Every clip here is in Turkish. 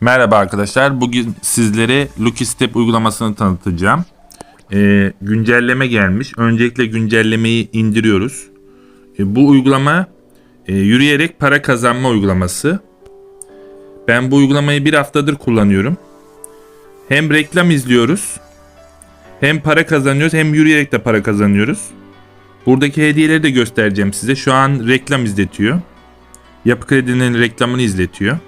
Merhaba arkadaşlar. Bugün sizlere Lucky Step uygulamasını tanıtacağım. Ee, güncelleme gelmiş. Öncelikle güncellemeyi indiriyoruz. Ee, bu uygulama e, yürüyerek para kazanma uygulaması. Ben bu uygulamayı bir haftadır kullanıyorum. Hem reklam izliyoruz, hem para kazanıyoruz, hem yürüyerek de para kazanıyoruz. Buradaki hediyeleri de göstereceğim size. Şu an reklam izletiyor. Yapı Kredi'nin reklamını izletiyor.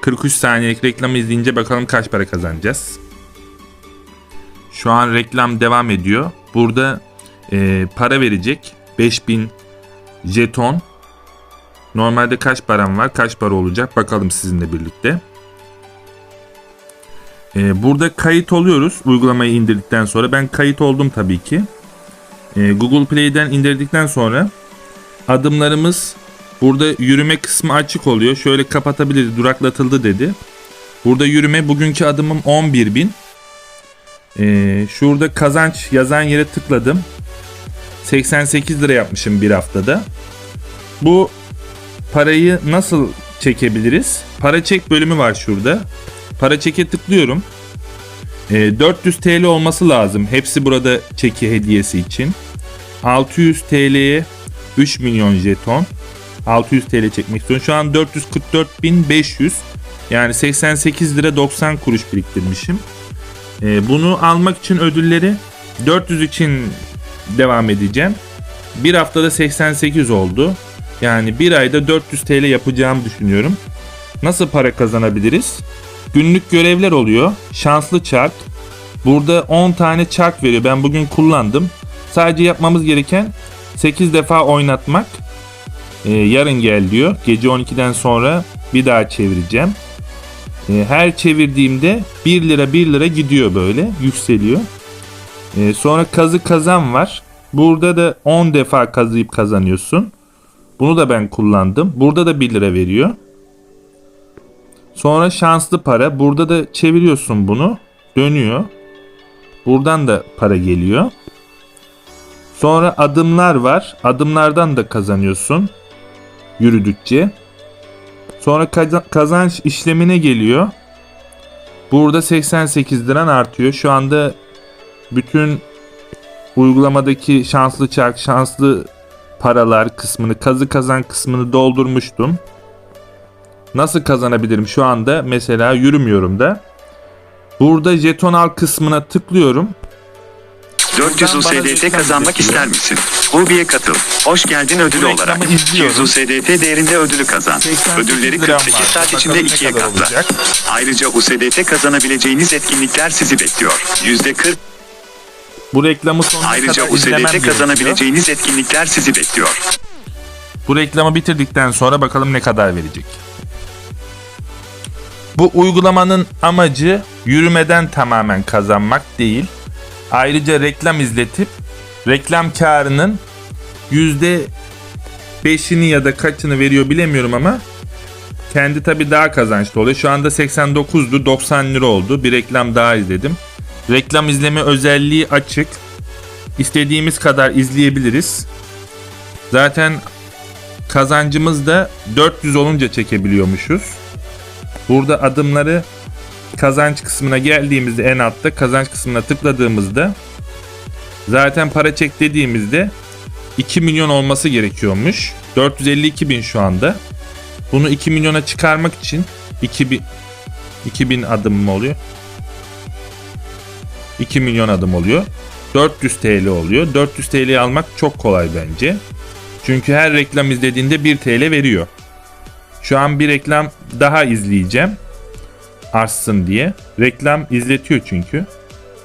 43 saniyelik reklamı izleyince bakalım kaç para kazanacağız. Şu an reklam devam ediyor. Burada e, para verecek. 5000 jeton. Normalde kaç param var? Kaç para olacak? Bakalım sizinle birlikte. E, burada kayıt oluyoruz. Uygulamayı indirdikten sonra. Ben kayıt oldum tabii ki. E, Google Play'den indirdikten sonra adımlarımız Burada yürüme kısmı açık oluyor. Şöyle kapatabiliriz. Duraklatıldı dedi. Burada yürüme bugünkü adımım 11.000. Ee, şurada kazanç yazan yere tıkladım. 88 lira yapmışım bir haftada. Bu parayı nasıl çekebiliriz? Para çek bölümü var şurada. Para çeke tıklıyorum. Ee, 400 TL olması lazım. Hepsi burada çeki hediyesi için. 600 TL'ye 3 milyon jeton. 600 TL çekmek istiyorum. Şu an 444.500 yani 88 lira 90 kuruş biriktirmişim. Ee, bunu almak için ödülleri 400 için devam edeceğim. Bir haftada 88 oldu. Yani bir ayda 400 TL yapacağımı düşünüyorum. Nasıl para kazanabiliriz? Günlük görevler oluyor. Şanslı çark. Burada 10 tane çark veriyor. Ben bugün kullandım. Sadece yapmamız gereken 8 defa oynatmak. Ee, yarın gel diyor. Gece 12'den sonra bir daha çevireceğim. Ee, her çevirdiğimde 1 lira 1 lira gidiyor böyle yükseliyor. Ee, sonra kazı kazan var. Burada da 10 defa kazıyıp kazanıyorsun. Bunu da ben kullandım. Burada da 1 lira veriyor. Sonra şanslı para. Burada da çeviriyorsun bunu. Dönüyor. Buradan da para geliyor. Sonra adımlar var. Adımlardan da kazanıyorsun yürüdükçe. Sonra kaza- kazanç işlemine geliyor. Burada 88 liran artıyor. Şu anda bütün uygulamadaki şanslı çark, şanslı paralar kısmını, kazı kazan kısmını doldurmuştum. Nasıl kazanabilirim şu anda? Mesela yürümüyorum da. Burada jeton al kısmına tıklıyorum. 400 Buradan bana USDT kazanmak ister misin? Hobiye katıl. Hoş geldin ödülü olarak. reklamı izliyorum. 100 USDT değerinde ödülü kazan. 88 Ödülleri liram 48 var. saat içinde ikiye katla. Ayrıca USDT kazanabileceğiniz etkinlikler sizi bekliyor. %40 Bu reklamı sonuna ayrıca kadar USDT kazanabileceğiniz etkinlikler sizi bekliyor. Bu reklamı bitirdikten sonra bakalım ne kadar verecek. Bu uygulamanın amacı yürümeden tamamen kazanmak değil. Ayrıca reklam izletip reklam karının yüzde beşini ya da kaçını veriyor bilemiyorum ama kendi tabi daha kazançlı oluyor. Şu anda 89'du 90 lira oldu. Bir reklam daha izledim. Reklam izleme özelliği açık. İstediğimiz kadar izleyebiliriz. Zaten kazancımız da 400 olunca çekebiliyormuşuz. Burada adımları kazanç kısmına geldiğimizde en altta kazanç kısmına tıkladığımızda zaten para çek dediğimizde 2 milyon olması gerekiyormuş. 452 bin şu anda. Bunu 2 milyona çıkarmak için 2000 2000 adım mı oluyor? 2 milyon adım oluyor. 400 TL oluyor. 400 TL'yi almak çok kolay bence. Çünkü her reklam izlediğinde 1 TL veriyor. Şu an bir reklam daha izleyeceğim. Artsın diye. Reklam izletiyor çünkü.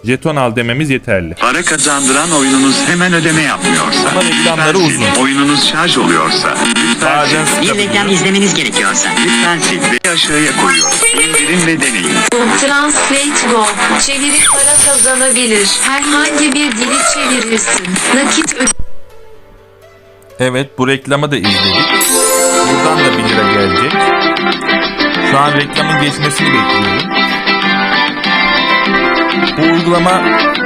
Jeton al dememiz yeterli. Para kazandıran oyununuz hemen ödeme yapmıyorsa, Ama reklamları lütfen uzun. oyununuz şarj oluyorsa, lütfen Bazen sil. Bir reklam izlemeniz gerekiyorsa. Lütfen sil ve aşağıya koyuyorum. İndirin ve deneyin. Translate Go. Çeviri para kazanabilir. Herhangi bir dili çevirirsin. Nakit ödeme. Evet bu reklamı da izledik. Buradan da 1 lira gelecek. Şu an reklamın geçmesini bekliyorum. Bu uygulama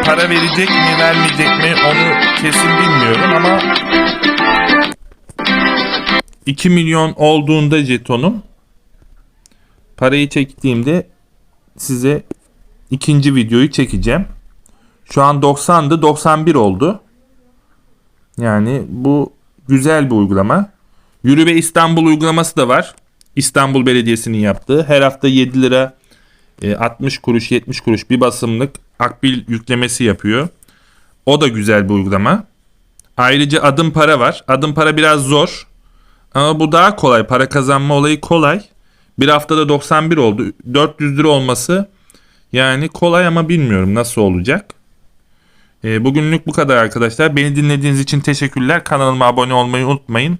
para verecek mi vermeyecek mi onu kesin bilmiyorum ama 2 milyon olduğunda jetonum Parayı çektiğimde size ikinci videoyu çekeceğim. Şu an 90'dı 91 oldu. Yani bu güzel bir uygulama. Yürü İstanbul uygulaması da var. İstanbul Belediyesi'nin yaptığı. Her hafta 7 lira e, 60 kuruş 70 kuruş bir basımlık akbil yüklemesi yapıyor. O da güzel bir uygulama. Ayrıca adım para var. Adım para biraz zor. Ama bu daha kolay. Para kazanma olayı kolay. Bir haftada 91 oldu. 400 lira olması yani kolay ama bilmiyorum nasıl olacak. E, bugünlük bu kadar arkadaşlar. Beni dinlediğiniz için teşekkürler. Kanalıma abone olmayı unutmayın.